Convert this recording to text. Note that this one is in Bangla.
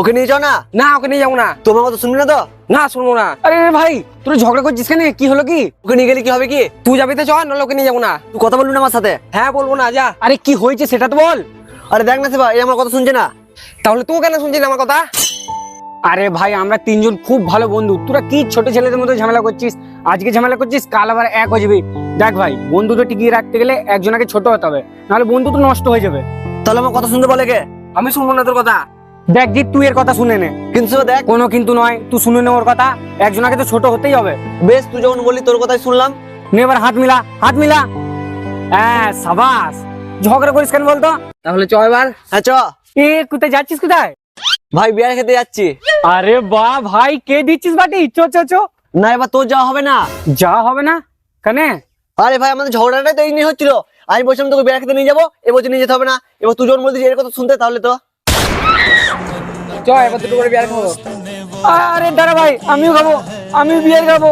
ওকে নিয়ে যাও না? না ওকে নিয়ে যাব না। তোমার কথা শুনবি না তো? না শুনব না। আরে ভাই তুই ঝগড়া করছিস কেন? কি হলো কি? ওকে নিয়ে গেলে কি হবে কি? তুই যাবি তো চল নাহলে ওকে নিয়ে যাব না। তুই কথা বলবি না আমার সাথে? হ্যাঁ বলব না যা। আরে কি হয়েছে সেটা তো বল। আরে দেখ না সেবা এই আমার কথা শুনছে না। তাহলে তুই কেন শুনছিস আমার কথা? আরে ভাই আমরা তিনজন খুব ভালো বন্ধু। তোরা কি ছোট ছেলেদের মতো ঝামেলা করছিস? আজকে ঝামেলা করছিস কাল আবার এক হয়ে যাবি। দেখ ভাই বন্ধুত্ব টিকিয়ে রাখতে গেলে একজনকে ছোট হতে হবে। নাহলে বন্ধু তো নষ্ট হয়ে যাবে। তাহলে আমার কথা শুনতে বলে কে? আমি শুনব না তোর কথা। দেখ জিৎ তুই এর কথা শুনে নে। কিন্তু দেখ কোনো কিন্তু নয় তুই শুনে নে ওর কথা। একজনকে তো ছোট হতেই হবে। বেশ তুই যখন বললি তোর কথাই শুনলাম। নে এবার হাত মিলা হাত মিলা। হ্যাঁ সাবাস। ঝগড়া করিস কেন বলতো? তাহলে চ এবার। হ্যাঁ চ। এ কোথায় যাচ্ছিস কোথায়? ভাই বিয়ার খেতে যাচ্ছি। আরে বাহ ভাই কে দিচ্ছিস বাটি? চো চো চো। না এবার তোর যাওয়া হবে না। যা হবে না? কেনে? আরে ভাই আমাদের ঝগড়াটাই তো এই নিয়ে হচ্ছিল। আমি বলছিলাম তোকে বিয়ার খেতে নিয়ে যাব এবছর নিয়ে যেতে হবে না। এবার তুই যখন বলছিস এর কথা শুনতে তাহলে তো। চ এবার দুটো করে বিয়ার খাব। আরে দাঁড়া ভাই আমিও খাব আমিও বিয়ার খাব।